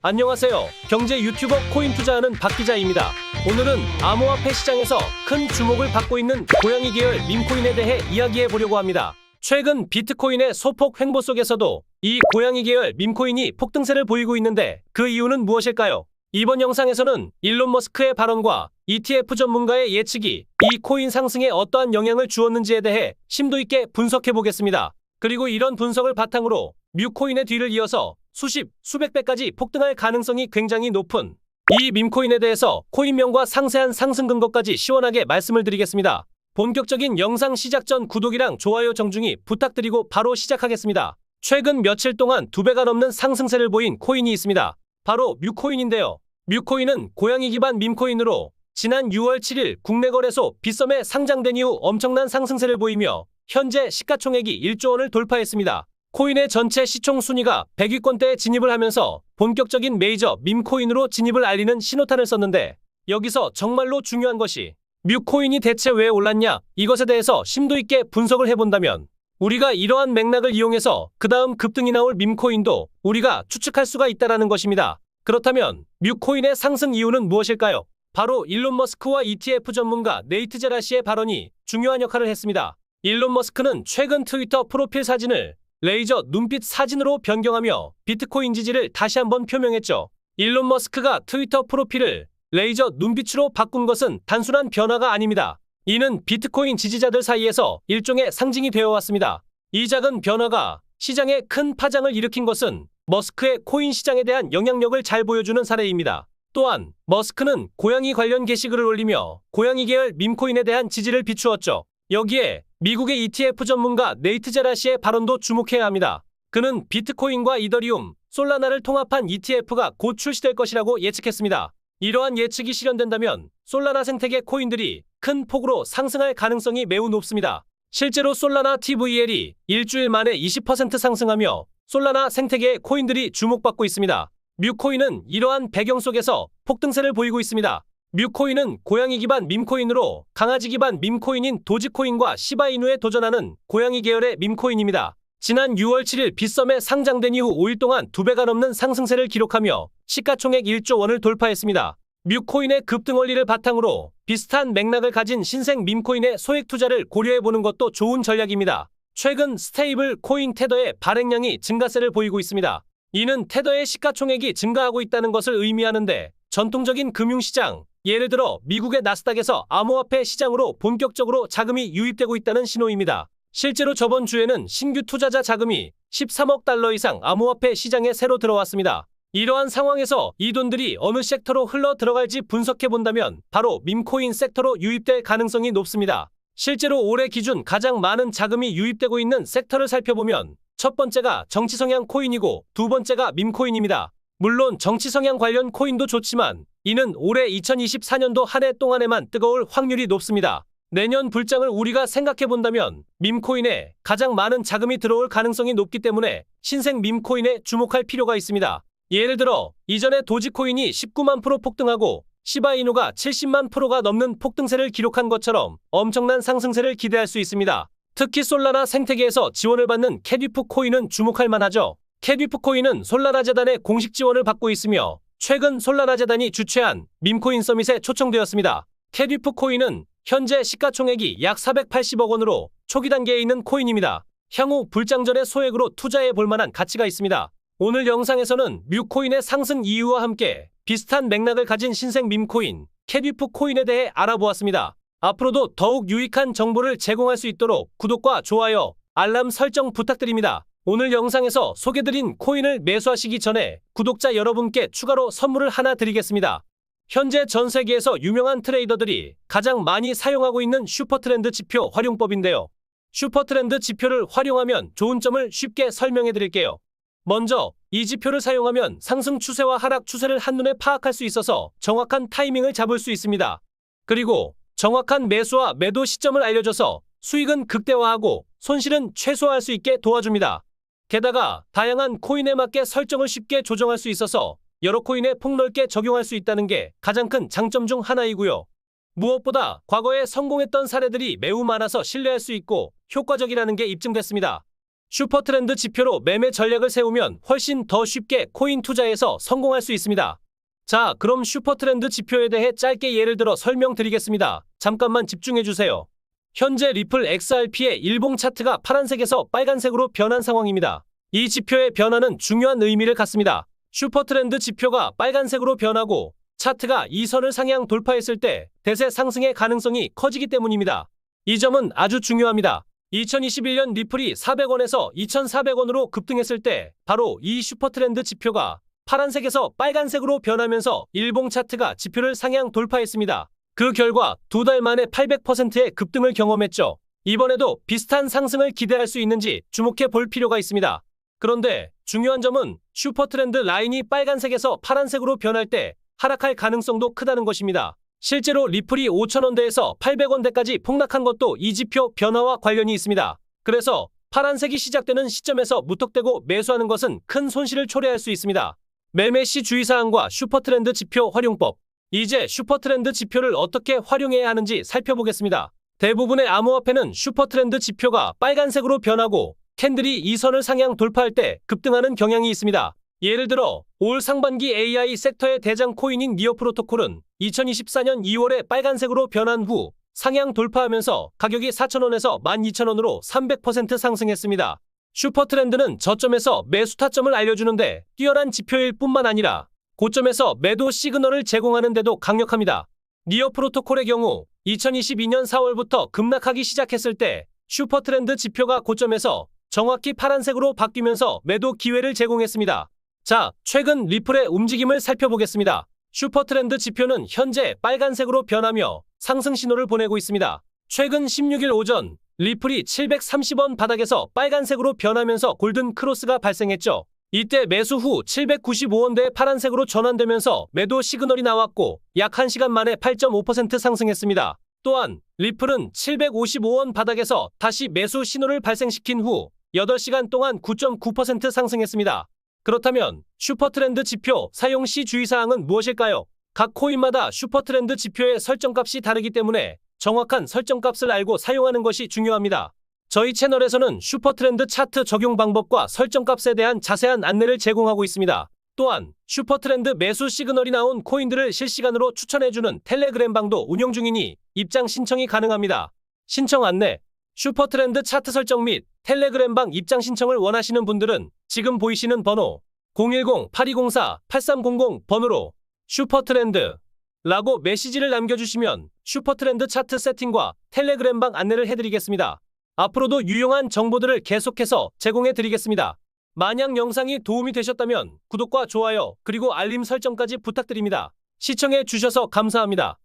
안녕하세요. 경제 유튜버 코인 투자하는 박 기자입니다. 오늘은 암호화폐 시장에서 큰 주목을 받고 있는 고양이 계열 밈코인에 대해 이야기해 보려고 합니다. 최근 비트코인의 소폭 횡보 속에서도 이 고양이 계열 밈코인이 폭등세를 보이고 있는데 그 이유는 무엇일까요? 이번 영상에서는 일론 머스크의 발언과 ETF 전문가의 예측이 이 코인 상승에 어떠한 영향을 주었는지에 대해 심도 있게 분석해 보겠습니다. 그리고 이런 분석을 바탕으로 뮤코인의 뒤를 이어서 수십, 수백 배까지 폭등할 가능성이 굉장히 높은 이 밈코인에 대해서 코인명과 상세한 상승 근거까지 시원하게 말씀을 드리겠습니다. 본격적인 영상 시작 전 구독이랑 좋아요 정중히 부탁드리고 바로 시작하겠습니다. 최근 며칠 동안 두 배가 넘는 상승세를 보인 코인이 있습니다. 바로 뮤코인인데요. 뮤코인은 고양이 기반 밈코인으로 지난 6월 7일 국내 거래소 빗썸에 상장된 이후 엄청난 상승세를 보이며 현재 시가총액이 1조 원을 돌파했습니다. 코인의 전체 시총 순위가 100위권대에 진입을 하면서 본격적인 메이저 밈코인으로 진입을 알리는 신호탄을 썼는데 여기서 정말로 중요한 것이 뮤코인이 대체 왜 올랐냐 이것에 대해서 심도 있게 분석을 해본다면 우리가 이러한 맥락을 이용해서 그 다음 급등이 나올 밈코인도 우리가 추측할 수가 있다라는 것입니다. 그렇다면 뮤코인의 상승 이유는 무엇일까요? 바로 일론 머스크와 ETF 전문가 네이트 제라시의 발언이 중요한 역할을 했습니다. 일론 머스크는 최근 트위터 프로필 사진을 레이저 눈빛 사진으로 변경하며 비트코인 지지를 다시 한번 표명했죠. 일론 머스크가 트위터 프로필을 레이저 눈빛으로 바꾼 것은 단순한 변화가 아닙니다. 이는 비트코인 지지자들 사이에서 일종의 상징이 되어 왔습니다. 이 작은 변화가 시장에 큰 파장을 일으킨 것은 머스크의 코인 시장에 대한 영향력을 잘 보여주는 사례입니다. 또한 머스크는 고양이 관련 게시글을 올리며 고양이 계열 밈코인에 대한 지지를 비추었죠. 여기에 미국의 ETF 전문가 네이트 제라시의 발언도 주목해야 합니다. 그는 비트코인과 이더리움, 솔라나를 통합한 ETF가 곧 출시될 것이라고 예측했습니다. 이러한 예측이 실현된다면 솔라나 생태계 코인들이 큰 폭으로 상승할 가능성이 매우 높습니다. 실제로 솔라나 TVL이 일주일 만에 20% 상승하며 솔라나 생태계의 코인들이 주목받고 있습니다. 뮤코인은 이러한 배경 속에서 폭등세를 보이고 있습니다. 뮤코인은 고양이 기반 밈코인으로 강아지 기반 밈코인인 도지코인과 시바이누에 도전하는 고양이 계열의 밈코인입니다. 지난 6월 7일 빗썸에 상장된 이후 5일 동안 두 배가 넘는 상승세를 기록하며 시가총액 1조 원을 돌파했습니다. 뮤코인의 급등 원리를 바탕으로 비슷한 맥락을 가진 신생 밈코인의 소액 투자를 고려해보는 것도 좋은 전략입니다. 최근 스테이블 코인 테더의 발행량이 증가세를 보이고 있습니다. 이는 테더의 시가총액이 증가하고 있다는 것을 의미하는데 전통적인 금융시장, 예를 들어 미국의 나스닥에서 암호화폐 시장으로 본격적으로 자금이 유입되고 있다는 신호입니다. 실제로 저번 주에는 신규 투자자 자금이 13억 달러 이상 암호화폐 시장에 새로 들어왔습니다. 이러한 상황에서 이 돈들이 어느 섹터로 흘러 들어갈지 분석해 본다면 바로 밈코인 섹터로 유입될 가능성이 높습니다. 실제로 올해 기준 가장 많은 자금이 유입되고 있는 섹터를 살펴보면 첫 번째가 정치 성향 코인이고 두 번째가 밈코인입니다. 물론 정치 성향 관련 코인도 좋지만 이는 올해 2024년도 한 해 동안에만 뜨거울 확률이 높습니다. 내년 불장을 우리가 생각해 본다면 밈코인에 가장 많은 자금이 들어올 가능성이 높기 때문에 신생 밈코인에 주목할 필요가 있습니다. 예를 들어 이전에 도지코인이 19만 프로 폭등하고 시바이누가 70만 프로가 넘는 폭등세를 기록한 것처럼 엄청난 상승세를 기대할 수 있습니다. 특히 솔라나 생태계에서 지원을 받는 캐디프 코인은 주목할 만하죠. 캐디프 코인은 솔라나 재단의 공식 지원을 받고 있으며 최근 솔라나 재단이 주최한 밈코인 서밋에 초청되었습니다. 캐디프 코인은 현재 시가총액이 약 480억 원으로 초기 단계에 있는 코인입니다. 향후 불장전의 소액으로 투자해 볼 만한 가치가 있습니다. 오늘 영상에서는 뮤코인의 상승 이유와 함께 비슷한 맥락을 가진 신생 밈코인, 캐디프 코인에 대해 알아보았습니다. 앞으로도 더욱 유익한 정보를 제공할 수 있도록 구독과 좋아요, 알람 설정 부탁드립니다. 오늘 영상에서 소개드린 코인을 매수하시기 전에 구독자 여러분께 추가로 선물을 하나 드리겠습니다. 현재 전 세계에서 유명한 트레이더들이 가장 많이 사용하고 있는 슈퍼트렌드 지표 활용법인데요. 슈퍼트렌드 지표를 활용하면 좋은 점을 쉽게 설명해 드릴게요. 먼저 이 지표를 사용하면 상승 추세와 하락 추세를 한눈에 파악할 수 있어서 정확한 타이밍을 잡을 수 있습니다. 그리고 정확한 매수와 매도 시점을 알려줘서 수익은 극대화하고 손실은 최소화할 수 있게 도와줍니다. 게다가 다양한 코인에 맞게 설정을 쉽게 조정할 수 있어서 여러 코인에 폭넓게 적용할 수 있다는 게 가장 큰 장점 중 하나이고요. 무엇보다 과거에 성공했던 사례들이 매우 많아서 신뢰할 수 있고 효과적이라는 게 입증됐습니다. 슈퍼트렌드 지표로 매매 전략을 세우면 훨씬 더 쉽게 코인 투자에서 성공할 수 있습니다. 자, 그럼 슈퍼트렌드 지표에 대해 짧게 예를 들어 설명드리겠습니다. 잠깐만 집중해 주세요. 현재 리플 XRP의 일봉 차트가 파란색에서 빨간색으로 변한 상황입니다. 이 지표의 변화는 중요한 의미를 갖습니다. 슈퍼트렌드 지표가 빨간색으로 변하고 차트가 이 선을 상향 돌파했을 때 대세 상승의 가능성이 커지기 때문입니다. 이 점은 아주 중요합니다. 2021년 리플이 400원에서 2,400원으로 급등했을 때 바로 이 슈퍼트렌드 지표가 파란색에서 빨간색으로 변하면서 일봉 차트가 지표를 상향 돌파했습니다. 그 결과 두 달 만에 800%의 급등을 경험했죠. 이번에도 비슷한 상승을 기대할 수 있는지 주목해 볼 필요가 있습니다. 그런데 중요한 점은 슈퍼트렌드 라인이 빨간색에서 파란색으로 변할 때 하락할 가능성도 크다는 것입니다. 실제로 리플이 5천원대에서 800원대까지 폭락한 것도 이 지표 변화와 관련이 있습니다. 그래서 파란색이 시작되는 시점에서 무턱대고 매수하는 것은 큰 손실을 초래할 수 있습니다. 매매 시 주의사항과 슈퍼트렌드 지표 활용법. 이제 슈퍼트렌드 지표를 어떻게 활용해야 하는지 살펴보겠습니다. 대부분의 암호화폐는 슈퍼트렌드 지표가 빨간색으로 변하고 캔들이 이 선을 상향 돌파할 때 급등하는 경향이 있습니다. 예를 들어 올 상반기 AI 섹터의 대장 코인인 니어 프로토콜은 2024년 2월에 빨간색으로 변한 후 상향 돌파하면서 가격이 4,000원에서 12,000원으로 300% 상승했습니다. 슈퍼트렌드는 저점에서 매수 타점을 알려주는데 뛰어난 지표일 뿐만 아니라 고점에서 매도 시그널을 제공하는데도 강력합니다. 니어 프로토콜의 경우 2022년 4월부터 급락하기 시작했을 때 슈퍼트렌드 지표가 고점에서 정확히 파란색으로 바뀌면서 매도 기회를 제공했습니다. 자, 최근 리플의 움직임을 살펴보겠습니다. 슈퍼트렌드 지표는 현재 빨간색으로 변하며 상승 신호를 보내고 있습니다. 최근 16일 오전 리플이 730원 바닥에서 빨간색으로 변하면서 골든 크로스가 발생했죠. 이때 매수 후 795원대 파란색으로 전환되면서 매도 시그널이 나왔고 약 1시간 만에 8.5% 상승했습니다. 또한 리플은 755원 바닥에서 다시 매수 신호를 발생시킨 후 8시간 동안 9.9% 상승했습니다. 그렇다면 슈퍼트렌드 지표 사용 시 주의사항은 무엇일까요? 각 코인마다 슈퍼트렌드 지표의 설정값이 다르기 때문에 정확한 설정값을 알고 사용하는 것이 중요합니다. 저희 채널에서는 슈퍼트렌드 차트 적용 방법과 설정값에 대한 자세한 안내를 제공하고 있습니다. 또한 슈퍼트렌드 매수 시그널이 나온 코인들을 실시간으로 추천해주는 텔레그램 방도 운영 중이니 입장 신청이 가능합니다. 신청 안내 슈퍼트렌드 차트 설정 및 텔레그램 방 입장 신청을 원하시는 분들은 지금 보이시는 번호 010-8204-8300 번호로 슈퍼트렌드 라고 메시지를 남겨주시면 슈퍼트렌드 차트 세팅과 텔레그램 방 안내를 해드리겠습니다. 앞으로도 유용한 정보들을 계속해서 제공해 드리겠습니다. 만약 영상이 도움이 되셨다면 구독과 좋아요 그리고 알림 설정까지 부탁드립니다. 시청해 주셔서 감사합니다.